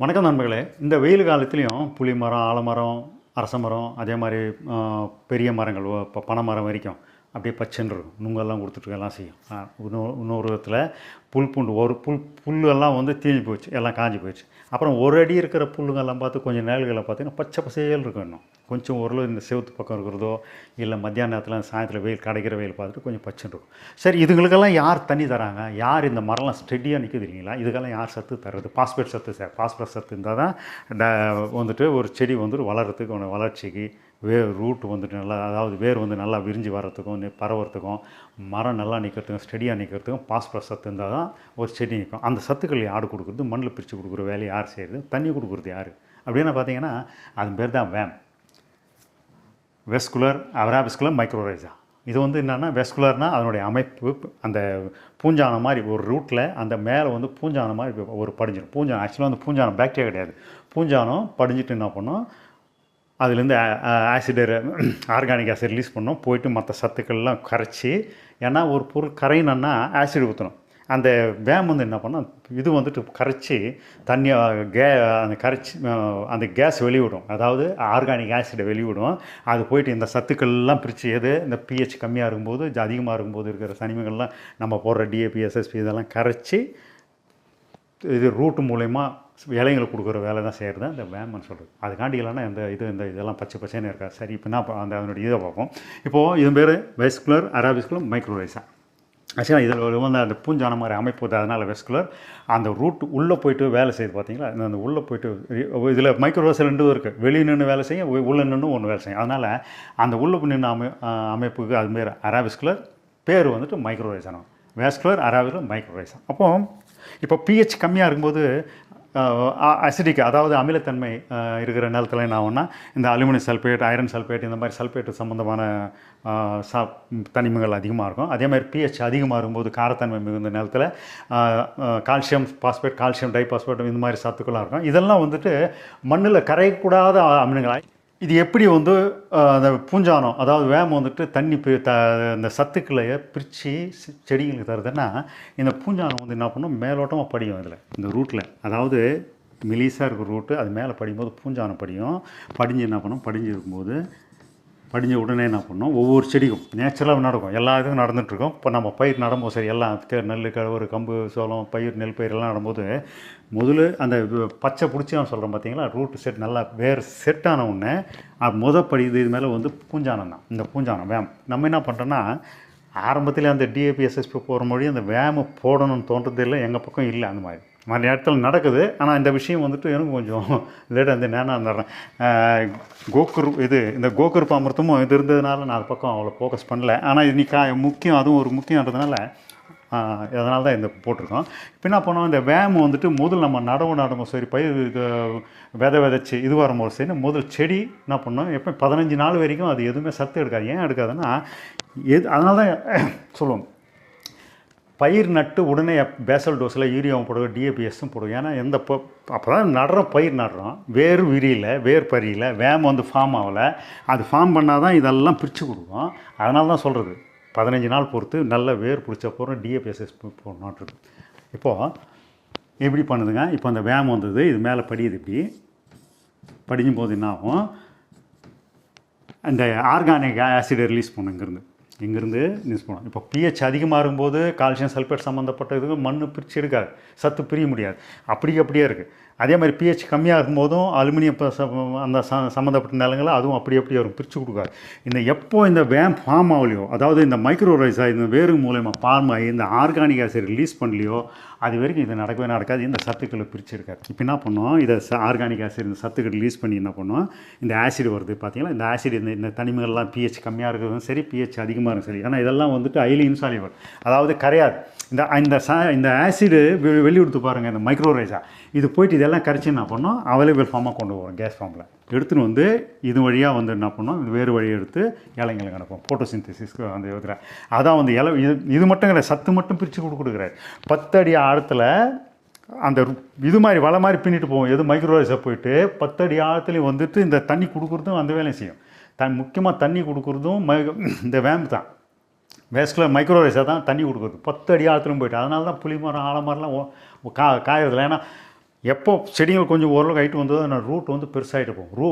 வணக்கம் நண்பர்களே. இந்த வெயில் காலத்துலேயும் புளி மரம் ஆலமரம் அரச மரம் அதே மாதிரி பெரிய மரங்கள் இப்போ பனை மரம் வரைக்கும் அப்படியே பச்சைன்னு இருக்கும். நுங்கெல்லாம் கொடுத்துட்டு எல்லாம் செய்யும். இன்னொரு இன்னொரு விதத்தில் புல் பூண்டு ஒரு புல் புல்லெல்லாம் வந்து தீஞ்சு போச்சு எல்லாம் காஞ்சி போயிடுச்சு. அப்புறம் ஒரு அடி இருக்கிற புல்லுங்கெல்லாம் பார்த்து கொஞ்சம் நிழல்களை பார்த்தீங்கன்னா பச்சை பசையல் இருக்கும் இன்னும். கொஞ்சம் ஓரளவு இந்த செவுத்து பக்கம் இருக்கிறதோ இல்லை மத்தியான நேரத்தில் சாயந்தரம் வெயில் கிடைக்கிற வெயில் பார்த்துட்டு கொஞ்சம் பச்சைன்னு இருக்கும். சரி இதுங்களுக்கெல்லாம் யார் தண்ணி தராங்க? யார் இந்த மரம்லாம் ஸ்டெடியாக நிற்குது இல்லைங்களா? இதுக்கெல்லாம் யார் சத்து தர்றது? பாஸ்பேட் சத்து சார் பாஸ்பேட் சத்து இருந்தால் தான் ட- வந்துட்டு ஒரு செடி வந்துட்டு வளர்கிறதுக்கு வளர்ச்சிக்கு வேர் ரூட் வந்துட்டு நல்லா அதாவது வேர் வந்து நல்லா விரிஞ்சு வர்றதுக்கும் நி- பரவறதுக்கும் மரம் நல்லா நிற்கிறதுக்கும் ஸ்டெடியாக நிற்கிறதுக்கும் பாஸ்பரஸ் சத்து இருந்தால் தான் ஒரு செடி நிற்கும். அந்த சத்துக்கள் ஆடு கொடுக்குறது? மண்ணில் பிரித்து கொடுக்குற வேலையை யார் செய்கிறது தண்ணி கொடுக்குறது யார்? அப்படின்னு பார்த்தீங்கன்னா அது பேர் தான் வேம் வெஸ்குலர் அவராபிஸ்குலர் மைக்ரோரைஸா இது வந்து என்னென்னா வெஸ்குலர்னால் அதனுடைய அமைப்பு அந்த பூஞ்சானம் மாதிரி ஒரு ரூட்டில் அந்த மேலே வந்து பூஞ்சானம் மாதிரி ஒரு படிஞ்சிடும் பூஞ்சானம் ஆக்சுவலாக வந்து பூஞ்சானம் பேக்டீரியா கிடையாது. பூஞ்சானம் படிஞ்சிட்டு என்ன பண்ணும்? அதுலேருந்து ஆசிட் ஆர்கானிக் ஆசிட் ரிலீஸ் பண்ணோம். போயிட்டு மற்ற சத்துக்கள்லாம் கரைச்சி ஏன்னா ஒரு பொருள் கரையணுன்னா ஆசிட் ஊற்றணும் அந்த வேம் வந்து என்ன பண்ணோம்? இது வந்துட்டு கரைச்சி தண்ணியை கே அந்த கரைச்சி அந்த கேஸ் வெளிவிடும். அதாவது ஆர்கானிக் ஆசிடை வெளிவிடும். அது போயிட்டு இந்த சத்துக்கள்லாம் பிரித்து எது? இந்த பிஹெச் கம்மியாக இருக்கும்போது அதிகமாக இருக்கும்போது இருக்கிற சனிமங்கள்லாம் நம்ம போடுற டிஏபி எஸ்எஸ்பி இதெல்லாம் கரைச்சி இது ரூட்டு மூலயமா இலைங்களை கொடுக்குற வேலை தான் செய்கிறது அந்த வேமன் சொல்கிறது அதுக்காண்டி இல்லைன்னா இந்த இது இந்த இதெல்லாம் பச்சை பச்சைன்னு இருக்கா? சரி இப்போ நான் அந்த அதனுடைய இதை பார்ப்போம். இப்போது இது பேர் வெஸ்குலர் அராபிஸ்குலர் மைக்ரோரைசா ஆக்சுவலாக இதில் வந்து அந்த பூஞ்சான மாதிரி அமைப்பு அதனால் வெஸ்குலர் அந்த ரூட் உள்ளே போயிட்டு வேலை செய்யுது பார்த்தீங்களா இந்த அந்த உள்ளே போயிட்டு இதில் மைக்ரோவேஸ் ரெண்டும் இருக்குது வெளியே நின்று வேலை செய்யும் உள்ளே நின்று ஒன்று வேலை செய்யும். அதனால் அந்த உள்ளே நின்று அமை அமைப்புக்கு அதுமாரி அராபிஸ்குலர் பேர் வந்துட்டு மைக்ரோரைசானம் வேஸ்குலர் அராபிஸ்குலர் மைக்ரோரைஸ் அப்போ இப்போ பிஹெச் கம்மியாக இருக்கும்போது அசிடிக் அதாவது அமிலத்தன்மை இருக்கிற நிலத்தில் என்ன ஆகும்னா இந்த அலுமினியம் சல்பேட் ஐரன் சல்பேட் இந்த மாதிரி சல்பேட்டு சம்மந்தமான சா தனிமங்கள் அதிகமாக இருக்கும். அதே மாதிரி பிஹெச் அதிகமாக இருக்கும்போது காரத்தன்மை மிகுந்த நிலத்தில் கால்சியம் பாஸ்பேட் கால்சியம் டைபாஸ்பேட் இந்த மாதிரி சத்துக்களாக இருக்கும். இதெல்லாம் வந்துட்டு மண்ணில் கரையக்கூடாத அமிலங்களாய் இது எப்படி வந்து அந்த பூஞ்சானம் அதாவது வேம் வந்துட்டு தண்ணி பி த இந்த சத்துக்களை பிரித்து செடிகளுக்கு தருதுன்னா இந்த பூஞ்சானம் வந்து என்ன பண்ணும்? மேலோட்டமாக படியும் இதில் இந்த ரூட்டில் அதாவது மெலிசாக இருக்கிற ரூட்டு அது மேலே படியும்போது பூஞ்சானம் படியும். படிஞ்சு என்ன பண்ணும்? படிஞ்சு இருக்கும்போது படிஞ்ச உடனே என்ன பண்ணோம்? ஒவ்வொரு செடிக்கும் நேச்சுரலாக நடக்கும். எல்லா இதுவும் நடந்துகிட்ருக்கோம் இப்போ நம்ம பயிர் நடும்போது சரி எல்லாம் நெல் கழுவுறு கம்பு சோளம் பயிர் நெல் பயிர் எல்லாம் நடும்போது முதல்ல அந்த பச்சை பிடிச்சி நான் சொல்கிறேன் பார்த்தீங்களா ரூட் செட் நல்லா வேர் செட் ஆன உடனே அது படி இது இது மேலே வந்து பூஞ்சானம் தான். இந்த பூஞ்சானம் வேம். நம்ம என்ன பண்ணுறோன்னா ஆரம்பத்தில் அந்த டிஏபிஎஸ்எஸ்பி போகிற மொழி அந்த வேமை போடணும்னு தோன்றதே இல்லை. எங்கள் பக்கம் இல்லை அந்த மாதிரி. மாதிரி நேரத்தில் நடக்குது. ஆனால் இந்த விஷயம் வந்துட்டு எனக்கு கொஞ்சம் லேட்டாக வந்து நேனாக இருந்துடுறேன் கோக்குர் இது இந்த கோக்குர் பாமரத்தும் இது இருந்ததுனால நான் அது பக்கம் அவ்வளோ ஃபோக்கஸ் பண்ணல. ஆனால் இது முக்கியம் அதுவும் ஒரு முக்கியன்றதுனால அதனால தான் இந்த போட்டிருக்கோம். இப்போ என்ன பண்ணோம் இந்த வேம் வந்துட்டு முதல் நம்ம நடவு நடும்போது சரி பயிர் இது விதை விதைச்சி இது வரும்போது சரி முதல் செடி என்ன பண்ணோம் எப்போ பதினஞ்சு நாள் வரைக்கும் அது எதுவுமே சத்து எடுக்காது. ஏன் எடுக்காதுன்னா எது அதனால தான் சொல்லுவோம். பயிர் நட்டு உடனே பேசல் டோஸில் யூரியாவும் போடுவோம் டிஏபிஎஸும் போடுவோம் ஏன்னா எந்த அப்போ தான் நடுறோம் பயிர் நடுறோம். வேர் விரியல வேர் பரியல வேம் வந்து ஃபார்ம் ஆகலை. அது ஃபார்ம் பண்ணால் தான் இதெல்லாம் பிரித்து கொடுக்கும். அதனால தான் சொல்கிறது பதினஞ்சு நாள் பொறுத்து நல்ல வேர் பிடிச்ச போகிறோம் டிஏபிஎஸ்எஸ் போடணுன்றது. இப்போது எப்படி பண்ணுதுங்க? இப்போ அந்த வேம் வந்தது இது மேலே படியுது இப்படி. படிக்கும்போது என்ன ஆகும் அந்த ஆர்கானிக் ஆசிடை ரிலீஸ் பண்ணுங்கிறது இங்கேருந்து இங்கேருந்து ரிலீஸ் பண்ணும் இப்போ பிஹெச் அதிகமாக இருக்கும்போது கால்சியம் சல்ஃபேட் சம்மந்தப்பட்ட இதுக்கு மண் பிரித்து எடுக்காது. சத்து பிரிய முடியாது. அப்படி அப்படியே இருக்குது அதே மாதிரி பிஹெச் கம்மியாக இருக்கும்போதும் அலுமினியம் அந்த ச சம்மந்தப்பட்ட நிலங்களை அதுவும் அப்படி அப்படியே வரும் பிரித்து கொடுக்காது இந்த எப்போ இந்த வேம் ஃபார்ம் ஆகலையோ அதாவது இந்த மைக்ரோரைஸா இந்த வேறு மூலயமா ஃபார்ம் ஆகி இந்த ஆர்கானிக் ஆசிட் ரிலீஸ் பண்ணலையோ அது வரைக்கும் இது நடக்கவே நடக்காது இந்த சத்துக்களை எடுக்காது இப்போ என்ன பண்ணோம் இதை ஆர்கானிக் ஆசிட் இந்த சத்துக்கள் ரிலீஸ் பண்ணி என்ன பண்ணோம் இந்த ஆசிட் வருது பார்த்தீங்களா இந்த ஆசிட் இந்த இந்த தனிமங்கள்லாம் பிஹெச் கம்மியாக இருக்கிறதும் சரி பிஹெச் அதிகமாக இருக்கும் சரி ஆனால் இதெல்லாம் வந்துட்டு ஹைலி இன்சாலிபிள் அதாவது கரையாது இந்த இந்த ச இந்த ஆசிடு வெளியிடுத்து பாருங்கள் இந்த மைக்ரோரைஸா இது போயிட்டு இதெல்லாம் கரைச்சி என்ன பண்ணோம்? அவைலபிள் ஃபார்மாக கொண்டு வரும் கேஸ் ஃபார்மில் எடுத்துன்னு வந்து இது வழியாக வந்து என்ன பண்ணோம்? வேறு வழியை எடுத்து இலைங்களுக்கு அனுப்பும் ஃபோட்டோசிந்தசிஸ்க்கு அந்த இதில். அதான் வந்து இலை இது இது மட்டும் கிடையாது சத்து மட்டும் பிரித்து கொடு கொடுக்குறாரு. அடி ஆழத்தில் அந்த இது மாதிரி வலை மாதிரி பின்னிட்டு போவோம். எது மைக்ரோவேஸை போயிட்டு பத்து அடி ஆழத்துலேயும் வந்துட்டு இந்த தண்ணி கொடுக்குறதும் அந்த வேலையும் செய்யும். த முக்கியமாக தண்ணி கொடுக்குறதும் மை இந்த வேம்பு தான். வேஸ்ட்டில் மைக்ரோவேஸை தான் தண்ணி கொடுக்குறது. பத்து அடி ஆழத்துலையும் போயிட்டு அதனால தான் புளி மரம் ஆலமரம்லாம் ஓ- கா காயறதில்ல. ஏன்னா எப்போ செடிகள் கொஞ்சம் ஓரளவுக்கு ஹைட் வந்ததோ அந்த ரூட் வந்து பெருசாகிட்டு போகும். ரூ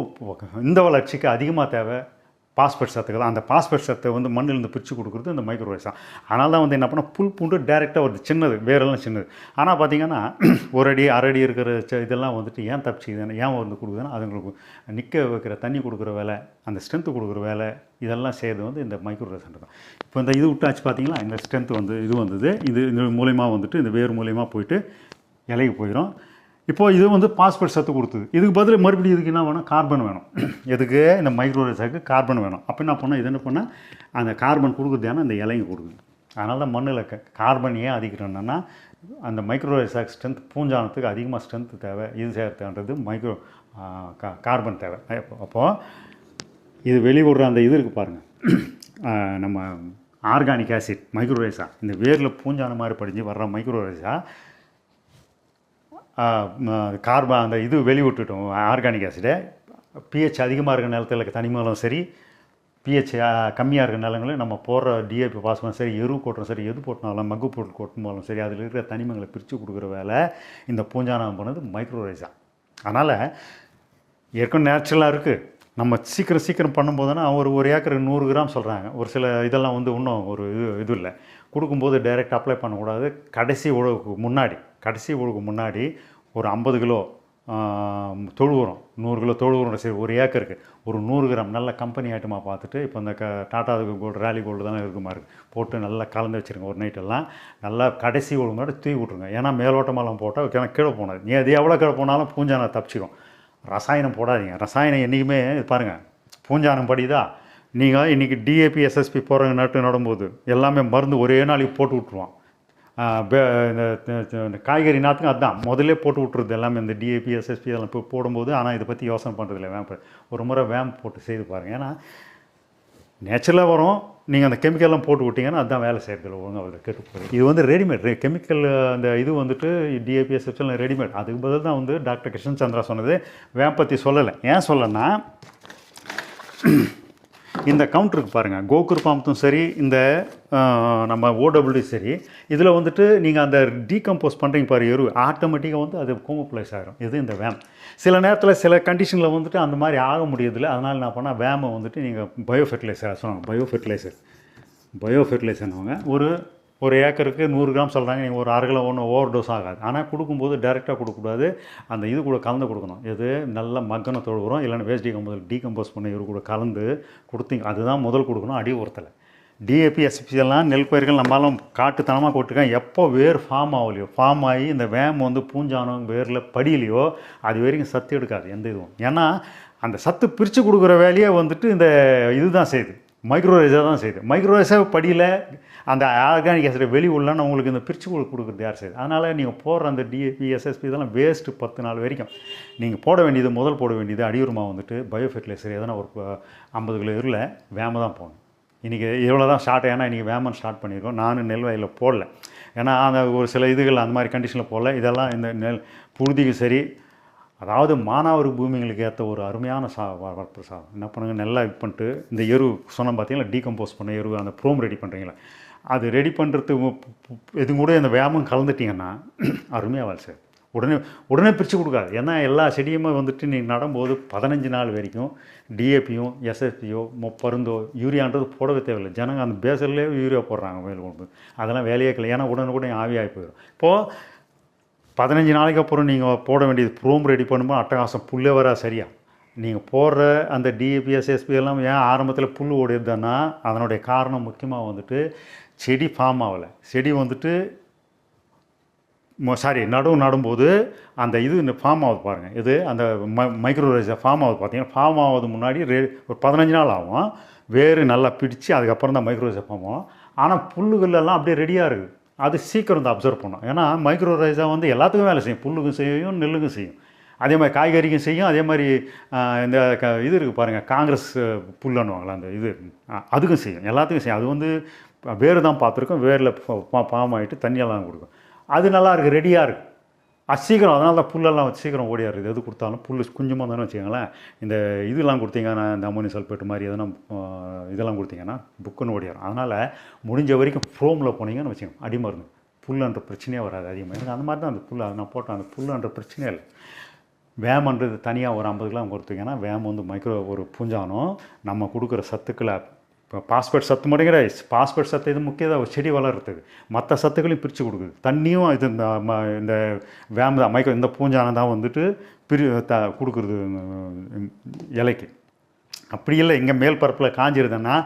இந்த வளர்ச்சிக்கு அதிகமாக தேவை பாஸ்பேட் சத்துக்கு தான் அந்த பாஸ்பேட் சத்தை வந்து மண்ணிலிருந்து பிரித்து கொடுக்குறது இந்த மைக்ரோவேஸ் தான். அதனால தான் வந்து என்ன பண்ணால் புல் பூண்டு டேரெக்டாக வருது. சின்னது வேரெல்லாம் சின்னது. ஆனால் பார்த்தீங்கன்னா ஒரு அடி அரை அடி இருக்கிற ச இதெல்லாம் வந்துட்டு ஏன் தப்பிச்சுக்குதுன்னு ஏன் வந்து கொடுக்குதுன்னா அதுங்களுக்கு நிற்க வைக்கிற தண்ணி கொடுக்குற வேலை அந்த ஸ்ட்ரென்த்து கொடுக்குற வேலை இதெல்லாம் செய்கிறது வந்து இந்த மைக்ரோவேஸ் தான். இப்போ இந்த இது விட்டாச்சு பார்த்தீங்களா இந்த ஸ்ட்ரென்த் வந்து இது வந்தது. இது இது மூலயமா வந்துட்டு இந்த வேர் மூலயமா போயிட்டு இலைக்கு போயிடும் இப்போது இது வந்து பாஸ்பேட் சத்து கொடுத்தது. இதுக்கு பதில் மறுபடியும் இதுக்கு என்ன வேணும்? கார்பன் வேணும். எதுக்கு? இந்த மைக்ரோரேஸாக்கு கார்பன் வேணும். அப்போ என்ன பண்ணால் இது என்ன பண்ணால் அந்த கார்பன் கொடுக்குறது ஏன்னா இந்த இலைங்க கொடுக்குது. அதனால தான் மண்ணில் கார்பன் ஏன் அதிகம்னா அந்த மைக்ரோரேஸாக் ஸ்ட்ரென்த் பூஞ்சானத்துக்கு அதிகமாக ஸ்ட்ரென்த்து தேவை. இது சேர்த்துன்றது மைக்ரோ கார்பன் தேவை. அப்போது இது வெளிவிடுற அந்த இது இருக்குது பாருங்கள் நம்ம ஆர்கானிக் ஆசிட் மைக்ரோரேஸா இந்த வேரில் பூஞ்சான மாதிரி படிஞ்சு வர்ற மைக்ரோரேஸா கார்பன் அந்த இது வெளிவிட்டுட்டோம் ஆர்கானிக் ஆசிடை. பிஹெச் அதிகமாக இருக்கிற நிலத்தில் தனிமங்களும் சரி பிஹெச் கம்மியாக இருக்கிற நிலங்களும் நம்ம போடுற டிஏபி பாஸ்பரம் சரி எரு கொட்டுறோம் சரி எது போட்டினாலும் மக்கு பொருள் கொட்டினாலும் சரி அதில் இருக்கிற தனிமங்களை பிரித்து கொடுக்குற வேலை இந்த பூஞ்சானம் பண்ணது மைக்ரோரைஸாக அதனால் ஏற்கனவே நேச்சுரலாக இருக்குது நம்ம சீக்கிரம் சீக்கிரம் பண்ணும்போதுனா ஒரு ஒரு ஏக்கருக்கு நூறு கிராம் சொல்கிறாங்க ஒரு சில இதெல்லாம் வந்து இன்னும் ஒரு இது இது இல்லை. கொடுக்கும்போது டைரெக்ட் அப்ளை பண்ணக்கூடாது. கடைசி உழவுக்கு முன்னாடி கடைசி உழவுக்கு முன்னாடி ஒரு ஐம்பது கிலோ தொழு உரம் நூறு கிலோ தொழு உரம் சரி ஒரு ஏக்கருக்கு ஒரு நூறு கிராம் நல்ல கம்பெனி ஐட்டமாக பார்த்துட்டு இப்போ இந்த க டாடா கோல்டு ரேலி கோல்டு தானே இருக்குமா இருக்குது போட்டு நல்லா கலந்து வச்சுருங்க ஒரு நைட்டெல்லாம் நல்லா கடைசி உழவு முன்னாடி தூவி விட்ருங்க ஏன்னா மேலோட்டமெல்லாம் போட்டால் ஏன்னா கீழே போனது. நீ அது எவ்வளோ கீழே போனாலும் பூஞ்சானை தப்பிச்சிடும் ரசாயனம் போடாதீங்க. ரசாயனம் என்றைக்குமே பாருங்கள் பூஞ்சானம் படிதா நீங்கள் இன்றைக்கி டிஏபி எஸ்எஸ்பி போகிறவங்க நட்டு நடும்போது எல்லாமே மருந்து ஒரே நாளைக்கு போட்டு விட்ருவான் இந்த காய்கறி நாற்றுக்கும் அதுதான் முதல்ல போட்டு விட்ருது எல்லாமே இந்த டிஏபி எஸ்எஸ்பி அதெல்லாம் இப்போ போடும்போது ஆனால் இதை பற்றி யோசனை பண்ணுறதில்ல வேம்பு ஒரு முறை வேம்ப் போட்டு செய்து பாருங்கள் ஏன்னா நேச்சுரலாக வரும். நீங்கள் அந்த கெமிக்கல்லாம் போட்டு விட்டிங்கன்னா அதுதான் வேலை செய்கிறதில்ல ஒழுங்காக அதில் கெட்டு போகுது. இது வந்து ரெடிமேட். கெமிக்கல் அந்த இது வந்துட்டு டிஏபிஎஸ் ரெடிமேட். அதுக்கு பதில் தான் வந்து டாக்டர் கிருஷ்ணன் சந்திரா சொன்னது. வேம்பத்தி சொல்லலை. ஏன் சொல்லனா இந்த கவுண்டருக்கு பாருங்கள் கோகுர் பாம்பத்தும் சரி இந்த நம்ம ஓடபிள்யூ சரி இதில் வந்துட்டு நீங்கள் அந்த டீகம்போஸ் பண்ணுறீங்க பாரு எரு ஆட்டோமேட்டிக்காக வந்து அது கோமப்ளைஸ் ஆகிடும் இது இந்த வேம் சில நேரத்தில் சில கண்டிஷனில் வந்துட்டு அந்த மாதிரி ஆக முடியதில்ல அதனால் என்ன பண்ணால் வேமை வந்துட்டு நீங்கள் பயோ ஃபெர்டிலைசர் சொன்னாங்க பயோ ஃபெர்டிலைசர் பயோ ஃபெர்டிலைசர்னவங்க ஒரு ஒரு ஏக்கருக்கு நூறு கிராம் சொல்கிறாங்க நீங்கள் ஒரு அரை கிலோ ஒன்று ஓவர் டோஸ் ஆகாது. ஆனால் கொடுக்கும்போது டைரெக்டாக கொடுக்கக்கூடாது. அந்த இது கூட கலந்து கொடுக்கணும். எது? நல்ல மக்கன தொழுகிறோம் இல்லைன்னா வேஸ்ட் டீகம்போஸ் டீகம்போஸ் பண்ணி இவர் கூட கலந்து கொடுத்தீங்க. அதுதான் முதல் கொடுக்கணும். அடி உரத்தில். டிஏபி எஸ்பி எல்லாம் நெல் பயிர்கள் நம்மளாலும் காட்டுத்தனமாக கொட்டிருக்கோம் எப்போ வேர் ஃபார்ம் ஆகலையோ ஃபார்ம் ஆகி இந்த வேம் வந்து பூஞ்சானம் வேரில் படியிலையோ அது வரைக்கும் சத்து எடுக்காது எந்த இதுவும். ஏன்னா அந்த சத்து பிரித்து கொடுக்குற வேலையை வந்துட்டு இந்த இதுதான் செய்யுது. மைக்ரோரைஸாக தான் செய்யுது. மைக்ரோரைஸாக படியில் அந்த ஆர்கானிக் ஆசிட் வெளி உள்ளான்னு உங்களுக்கு இந்த பிரித்து கொடுக்குறது யார் செய்யுது? அதனால் நீங்கள் போடுற அந்த டிஎபிஎஸ்எஸ்பி இதெல்லாம் வேஸ்ட்டு பத்து நாள் வரைக்கும். நீங்கள் போட வேண்டியது முதல் போட வேண்டியது அடியுரமா வந்துட்டு பயோ ஃபெர்டிலைசர் எதனா ஒரு ஐம்பது கிலோ இருல வேம தான் போகணும் இன்றைக்கி இவ்வளோ தான் ஸ்டார்ட் ஏன்னா இன்றைக்கி வேமன் ஸ்டார்ட் பண்ணியிருக்கோம். நானும் நெல் வயலில் போடல. ஏன்னா அந்த ஒரு சில இதுகள் அந்த மாதிரி கண்டிஷனில் போடல. இதெல்லாம் இந்த நெல் புழுதிக்கு சரி அதாவது மானாவரி பூமிகளுக்கு ஏற்ற ஒரு அருமையான சா வ- வளர்ப்பு சாதம் என்ன பண்ணுங்க நல்லா இது பண்ணிட்டு இந்த எரு சொன்ன பார்த்தீங்களா டீகம்போஸ் பண்ண எரு அந்த ப்ரோம் ரெடி பண்ணுறீங்களா அது ரெடி பண்ணுறது இது கூட இந்த வேமம் கலந்துட்டிங்கன்னா அருமையாக வேலை செய்யும் உடனே உடனே பிரித்து கொடுக்காது. ஏன்னா எல்லா செடியுமே வந்துட்டு நீ நடும்போது பதினஞ்சு நாள் வரைக்கும் டிஏபியும் எஸ்எஸ்பியோ பருந்தோ யூரியான்றது போடவே தேவையில்லை. ஜனங்க அந்த பேசல்லே யூரியா போடுறாங்க மேல் கொண்டு அதெல்லாம் வேலையே இல்லை ஏன்னா உடனுக்குடன் ஆவியாகி போயிடும் இப்போது பதினஞ்சு நாளைக்கு அப்புறம் நீங்கள் போட வேண்டியது ப்ரோம் ரெடி பண்ணும்போது அட்டகாசம் புல்லே வரா சரியா? நீங்கள் போடுற அந்த டிஏபிஎஸ் எஸ்பி எல்லாம் ஏன் ஆரம்பத்தில் புல் ஓடிடுதுன்னா அதனுடைய காரணம் முக்கியமாக வந்துட்டு செடி ஃபார்ம் ஆகலை. செடி வந்துட்டு சாரி நடுவு நடும்போது அந்த இது ஃபார்ம் ஆகுது பாருங்கள் இது அந்த ம மைக்ரோரைஸை ஃபார்ம் ஆகுது பார்த்தீங்கன்னா ஃபார்ம் ஆகுது முன்னாடி ரே ஒரு பதினஞ்சு நாள் ஆகும். வேறு நல்லா பிடிச்சி அதுக்கப்புறம் தான் மைக்ரோரைஸை ஃபார்ம் ஆகும். ஆனால் புல்லுகள் எல்லாம் அப்படியே ரெடியாக இருக்குது. அது சீக்கிரம் தான் அப்சர்வ் பண்ணும். ஏன்னா மைக்ரோரைஸா வந்து எல்லாத்துக்கும் வேலை செய்யும். புல்லுக்கும் செய்யும் நெல்லுக்கும் செய்யும். அதே மாதிரி காய்கறிக்கும் செய்யும். அதே மாதிரி இந்த க இது இருக்குது பாருங்கள் காங்கிரஸ் புல்லுன்னுவாங்களா அந்த இது. அதுக்கும் செய்யும். எல்லாத்துக்கும் செய்யும். அது வந்து வேறு தான் பார்த்துருக்கோம். வேரில் பாம் ஆகிட்டு தண்ணியெல்லாம் கொடுக்கும். அது நல்லா இருக்குது ரெடியாக இருக்குது அது சீக்கிரம் அதனால தான் புல்லெல்லாம் சீக்கிரம் ஓடியாருது எது கொடுத்தாலும் புல் கொஞ்சமாக தானே வச்சுக்கோங்களேன். இந்த இதெல்லாம் கொடுத்தீங்கன்னா இந்த அமோனி சல்பேட் மாதிரி எதனா இதெல்லாம் கொடுத்தீங்கன்னா புக்குன்னு ஓடியாரும் அதனால் முடிஞ்ச வரைக்கும் ஃப்ரோமில் போனீங்கன்னு வச்சுக்கோங்க அடிமருந்து. புல்லுன்ற பிரச்சனையே வராது அதிகமாக எனக்கு அந்த மாதிரி தான் அந்த புல் நான் போட்டேன் அந்த புல்லுன்ற பிரச்சனையே இல்லை. வேமன்றது தனியாக ஒரு ஐம்பது கிராம் கொடுத்தீங்கன்னா வேம் வந்து மைக்ரோ ஒரு பூஞ்சானம் நம்ம கொடுக்குற சத்துக்களை இப்போ பாஸ்பேட் சத்து மட்டும் பாஸ்பேட் சத்து இது முக்கியம்? ஒரு செடி வளர்கிறதுக்கு மற்ற சத்துக்களையும் பிரித்து கொடுக்குது. தண்ணியும் இது இந்த ம- இந்த வேம் தான் மைக்ரோ இந்த பூஞ்சானம் தான் வந்துட்டு பிரி த கொடுக்குறது இலைக்கு. அப்படி இல்லை. இங்கே மேல் பரப்பில் காஞ்சிருந்தேன்னா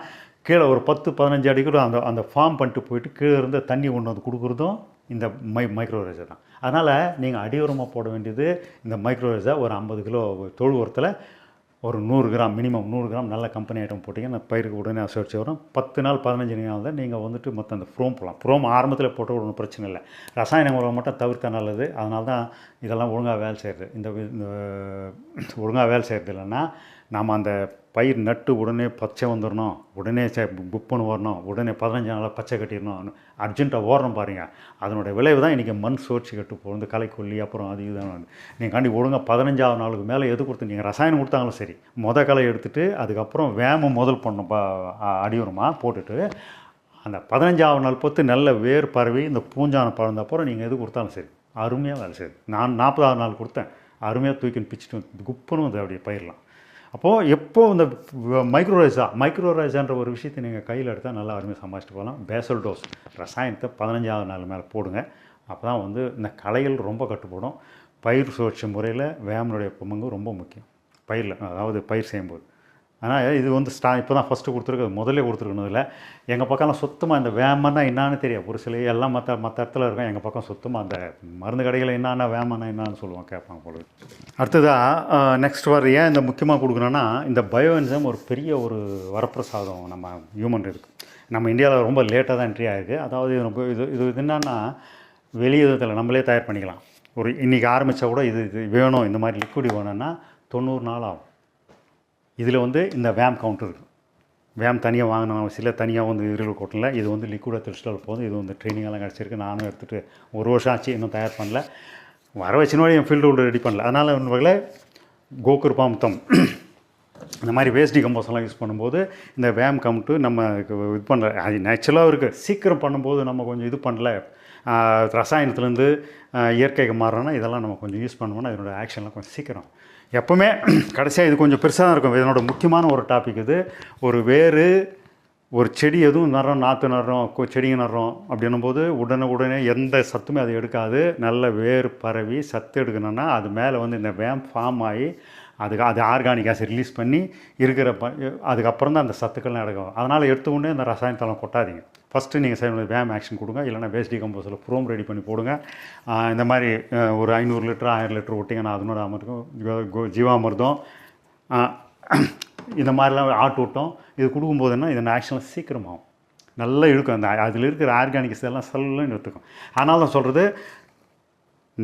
கீழே ஒரு பத்து பதினஞ்சு அடிக்கூட அந்த அந்த ஃபார்ம் பண்ணிட்டு போயிட்டு கீழே இருந்து தண்ணி கொண்டு வந்து கொடுக்குறதும் இந்த மை மைக்ரோரேஜை தான். அதனால் நீங்கள் அடி உரமாக போட வேண்டியது இந்த மைக்ரோரேஜை ஒரு ஐம்பது கிலோ தொழு உரத்தில் ஒரு நூறு கிராம் மினிமம் நூறு கிராம் நல்ல கம்பெனி ஐட்டம் போட்டிங்கன்னா பயிருக்கு உடனே அசைச்சு வரும். பத்து நாள் பதினஞ்சு நாள் தான் நீங்கள் வந்துட்டு மொத்தம் அந்த ப்ரோம் போகலாம் ப்ரோம் ஆரம்பத்தில் போட்டால் ஒன்றும் பிரச்சனை இல்லை. ரசாயன உரம் மட்டும் தவிர்த்தா நல்லது. அதனால தான் இதெல்லாம் ஒழுங்காக வேலை செய்கிறது இந்த இந்த ஒழுங்காக வேலை செய்கிறது இல்லைன்னா நாம் அந்த பயிர் நட்டு உடனே பச்சை வந்துடணும் உடனே சே பண்ணி வரணும் உடனே பதினஞ்சு நாளாக பச்சை கட்டிடணும் அர்ஜென்ட்டாக ஓடணும் பாருங்கள் அதனுடைய விளைவு தான் இன்றைக்கி மண் சுழற்சி கட்டு போகிறது களைக்கொல்லி அப்புறம் அது இதுதான் நீங்கள் காண்டி ஒழுங்காக பதினஞ்சாவது நாளுக்கு மேலே எது கொடுத்து நீங்கள் ரசாயனம் கொடுத்தாங்களும் சரி மொத களை எடுத்துகிட்டு அதுக்கப்புறம் வேமம் முதல் பண்ணணும் ப அடியுரமாக போட்டுட்டு அந்த பதினஞ்சாவது நாள் பொறுத்து நல்ல வேர் பரவி இந்த பூஞ்சானம் பழந்த அப்புறம் நீங்கள் எது கொடுத்தாலும் சரி அருமையாக வேலை செய்யுது. நான் நாற்பதாவது நாள் கொடுத்தேன். அருமையாக தூக்கின்னு பிச்சுட்டு வந்து குப்புன்னு வந்து அப்படியே பயிரலாம். அப்போது எப்போ இந்த மைக்ரோரைஸா மைக்ரோரைஸான்ற ஒரு விஷயத்தை நீங்கள் கையில் எடுத்தால் நல்லா அருமையாக சமாளிச்சுட்டு போகலாம். பேசல் டோஸ் ரசாயனத்தை பதினஞ்சாவது நாள் மேலே போடுங்க. அப்போ தான் வந்து இந்த களைகள் ரொம்ப கட்டுப்படும். பயிர் சுழற்சி முறையில் வேமனுடைய பங்கு ரொம்ப முக்கியம். பயிரில் அதாவது பயிர் செய்யும்போது. ஆனால் இது வந்து ஸ்டா இப்போ தான் ஃபஸ்ட்டு கொடுத்துருக்கு முதல்ல கொடுத்துருக்கணும் இல்லை எங்கள் பக்கம்லாம் சுத்தமாக இந்த வேமன்னா என்னான்னு தெரியும் ஒரு சில எல்லாம் மற்ற மற்ற இடத்துல இருக்கும். எங்கள் பக்கம் சுத்தமாக அந்த மருந்து கடையில் என்னென்ன வேமன்னா என்னான்னு சொல்லுவாங்க கேட்பாங்க போல அடுத்ததாக நெக்ஸ்ட் வர ஏன் இந்த முக்கியமாக கொடுக்குறோன்னா இந்த பயோஎன்சம் ஒரு பெரிய ஒரு வரப்பிரசாதம் நம்ம ஹியூமன் இருக்கு. நம்ம இந்தியாவில் ரொம்ப லேட்டாக தான் என்ட்ரி ஆகிருக்கு அதாவது இது ரொம்ப- இது இது என்னன்னா வெளியுதத்தில் நம்மளே தயார் பண்ணிக்கலாம். ஒரு இன்றைக்கி ஆரம்பித்தா கூட இது இது வேணும் இந்த மாதிரி லிக்விட் வேணும்னா தொண்ணூறு நாள் ஆகும். இதில் வந்து இந்த வேம் கவுண்டர் இருக்குது வேம் தனியாக வாங்கின அவசியம் இல்லை தனியாக வந்து இருள் கொட்டல. இது வந்து லிக்விடாக தெளிச்சிட்டால் போதும் இது வந்து ட்ரைனிங் எல்லாம் கிடச்சிருக்கு. நானும் எடுத்துகிட்டு ஒரு வருஷம் ஆச்சு இன்னும் தயார் பண்ணல. வர வச்சினோட என் ஃபீல்டு ரெடி பண்ணல. அதனால் வகையில் கோகுர் பாம்தம் இந்த மாதிரி வேஸ்டி டிகம்போஸ் எல்லாம் யூஸ் பண்ணும்போது இந்த வேம் கம்ட்டு நம்ம இது பண்ணல அது நேச்சுரலாக இருக்குது சீக்கிரம் பண்ணும்போது நம்ம கொஞ்சம் இது பண்ணல. ரசாயனத்துலேருந்து இயற்கைக்கு மாறுறோன்னா இதெல்லாம் நம்ம கொஞ்சம் யூஸ் பண்ணோம்னா இதனோட ஆக்ஷன்லாம் கொஞ்சம் சீக்கிரம். எப்போவுமே கடைசியாக இது கொஞ்சம் பெருசாக தான் இருக்கும். இதனோட முக்கியமான ஒரு டாபிக் இது. ஒரு வேறு ஒரு செடி எதுவும் நடுறோம் நாற்று நடுறோம் கொ- செடிங்க நடுறோம் அப்படின்னும் போது உடனே உடனே எந்த சத்துமே அது எடுக்காது. நல்ல வேர் பரவி சத்து எடுக்கணும்னா அது மேலே வந்து இந்த வேம் ஃபார்ம் ஆகி அதுக்கு அது ஆர்கானிக் ஆசிட் ரிலீஸ் பண்ணி இருக்கிற ப அதுக்கப்புறம் தான் அந்த சத்துக்கள்லாம் எடுக்கும். அதனால் எடுத்த உடனே அந்த ரசாயனத்தெல்லாம் கொட்டாதீங்க. ஃபஸ்ட்டு நீங்கள் செய்ய வேம் ஆக்ஷன் கொடுங்க. இல்லைன்னா வேஸ்ட் டிகம்போஸில் ப்ரோம் ரெடி பண்ணி போடுங்க. இந்த மாதிரி ஒரு ஐநூறு லிட்டர் ஆயிரம் லிட்டர் விட்டிங்கன்னா அதனோட அமிர்தம் ஜீவாமிர்தம். இந்த மாதிரிலாம் ஆட்டு விட்டோம் இது கொடுக்கும்போது என்ன? இதன் ஆக்ஷன்லாம் சீக்கிரமாகும். நல்லா இழுக்கும். அந்த அதில் இருக்கிற ஆர்கானிக்ஸ் எல்லாம் செல்லுன்னு எடுத்துக்கும். அதனால தான் சொல்கிறது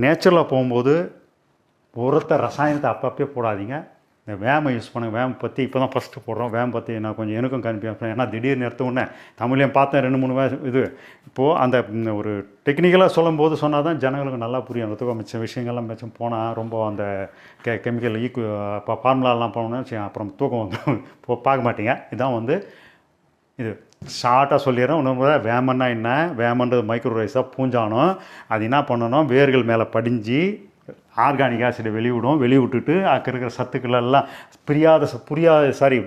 நேச்சுரலாக போகும்போது உரத்தை ரசாயனத்தை அப்பப்பே போடாதீங்க. இந்த வேமை யூஸ் பண்ணுங்கள் வேம் பற்றி இப்போ தான் ஃபஸ்ட்டு போடுறோம். வேம் பற்றி நான் கொஞ்சம் எனக்கும் கன்ஃபியூஸ் ஏன்னா திடீர்னு எடுத்த உடனே தமிழையும் பார்த்தேன் ரெண்டு மூணு வே இது. இப்போது அந்த ஒரு டெக்னிக்கலாக சொல்லும்போது சொன்னால் தான் ஜனங்களுக்கு நல்லா புரியும். தூக்கம் மிச்ச விஷயங்கள்லாம் மிச்சம் போனால் ரொம்ப அந்த கெ கெமிக்கல் ஈக்கு இப்போ ஃபார்முலாலாம் போனோம்னா அப்புறம் தூக்கம் வந்து போ- பார்க்க மாட்டீங்க. இதான் வந்து இது. ஷார்ட்டாக சொல்லிடுறேன். இன்னொரு வேமன்னா என்ன? வேமன்றது மைக்ரோ ரைஸாக பூஞ்சானம். அது என்ன பண்ணணும்? வேர்கள் மேலே படிஞ்சு ஆர்கானிக் ஆசிடை வெளிவிடும் வெளிவிட்டுட்டு அங்கே இருக்கிற சத்துக்கள் எல்லாம் பிரியாத ச- புரியாத சாரி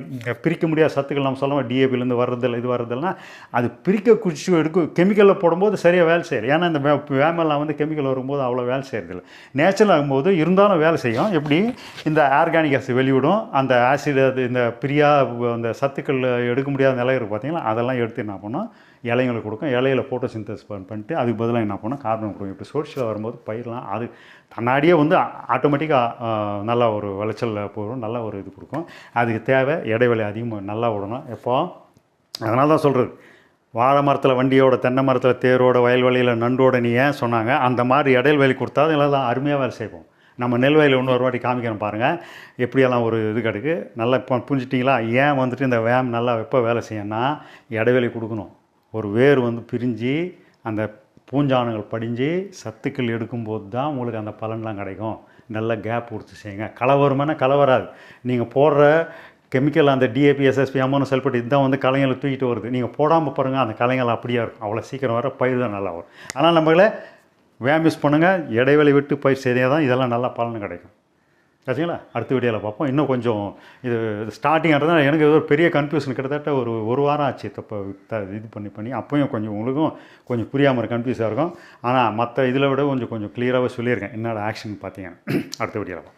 பிரிக்க முடியாத சத்துக்கள் நம்ம சொல்லுவோம் டிஏபிலேருந்து வர்றதில்ல இது வர்றதில்லைனா அது பிரிக்க குடிச்சு எடுக்கும் கெமிக்கலில் போடும்போது சரியாக வேலை செய்யலை. ஏன்னா இந்த வே வேமெல்லாம் வந்து கெமிக்கல் வரும்போது அவ்வளோ வேலை செய்கிறதில்ல நேச்சுரல் ஆகும்போது இருந்தாலும் வேலை செய்யும். எப்படி? இந்த ஆர்கானிக் ஆசிட் வெளிவிடும். அந்த ஆசிட் அது இந்த பிரியா அந்த சத்துக்கள் எடுக்க முடியாத நிலை இருக்குது பார்த்தீங்களா அதெல்லாம் எடுத்து என்ன பண்ணோம் இலைங்களுக்கு கொடுக்கும். இலையில ஃபோட்டோ சிந்தஸ் பண்ணிட்டு அதுக்கு பதிலாக என்ன பண்ணோம் கார்பன் கொடுக்கும். இப்படி சோர்ஸில் வரும்போது பயிரெலாம் அது தன்னாடியே வந்து ஆட்டோமேட்டிக்காக நல்லா ஒரு விளைச்சலில் போகும் நல்ல ஒரு இது கொடுக்கும். அதுக்கு தேவை இடைவெளி அதிகமாக நல்லா விடணும். எப்போ? அதனால தான் சொல்கிறது வாழை மரத்தில் வண்டியோட தென்னை மரத்தில் தேரோட வயல்வெளியில் நண்டோட நீ ஏன் சொன்னாங்க? அந்த மாதிரி இடைவெளி கொடுத்தா அதெல்லாம் அருமையாக வேலை செய்வோம். நம்ம நெல்வயலில் இன்னொரு வாட்டி காமிக்கிறோம் பாருங்கள் எப்படியெல்லாம் ஒரு இது கிடக்கு? நல்லா இப்போ புரிஞ்சிட்டிங்களா? ஏன் வந்துட்டு இந்த வேம் நல்லா எப்போ வேலை செய்யணும்னா இடைவெளி கொடுக்கணும். ஒரு வேர் வந்து பிரிஞ்சு அந்த பூஞ்சானங்கள் படிஞ்சு சத்துக்கள் எடுக்கும்போது தான் உங்களுக்கு அந்த பலன்லாம் கிடைக்கும். நல்ல கேப் கொடுத்து செய்யுங்க. களை வருமானா களை வராது நீங்கள் போடுற கெமிக்கல் அந்த டிஏபி எஸ்எஸ்பி அம்மோனோ சல்பேட் இதுதான் வந்து களைங்களை தூக்கிட்டு வருது. நீங்கள் போடாமல் பாருங்கள் அந்த களைங்கள் அப்படியே இருக்கும். அவ்வளோ சீக்கிரம் வர பயிர் தான் நல்லா வரும். ஆனால் நம்மளை வேம் யூஸ் பண்ணுங்கள் இடைவெளி விட்டு பயிர் செய்தால் தான் இதெல்லாம் நல்லா பலன் கிடைக்கும். ஆச்சுங்களா அடுத்த வீடியோவில் பார்ப்போம். இன்னும் கொஞ்சம் இது ஸ்டார்டிங்கிறதுனால எனக்கு ஏதோ ஒரு பெரிய கன்ஃபியூஷன் கிட்டத்தட்ட ஒரு ஒரு வாரம் ஆச்சு தப்போ இது பண்ணி பண்ணி. அப்போயும் கொஞ்சம் உங்களுக்கும் கொஞ்சம் புரியாமல் கன்ஃபியூஸாக இருக்கும். ஆனால் மற்ற இதில் விட கொஞ்சம் கொஞ்சம் கிளியராகவே சொல்லியிருக்கேன். என்னோட ஆக்ஷன் பார்த்தீங்கன்னா. அடுத்த வீடியோவில்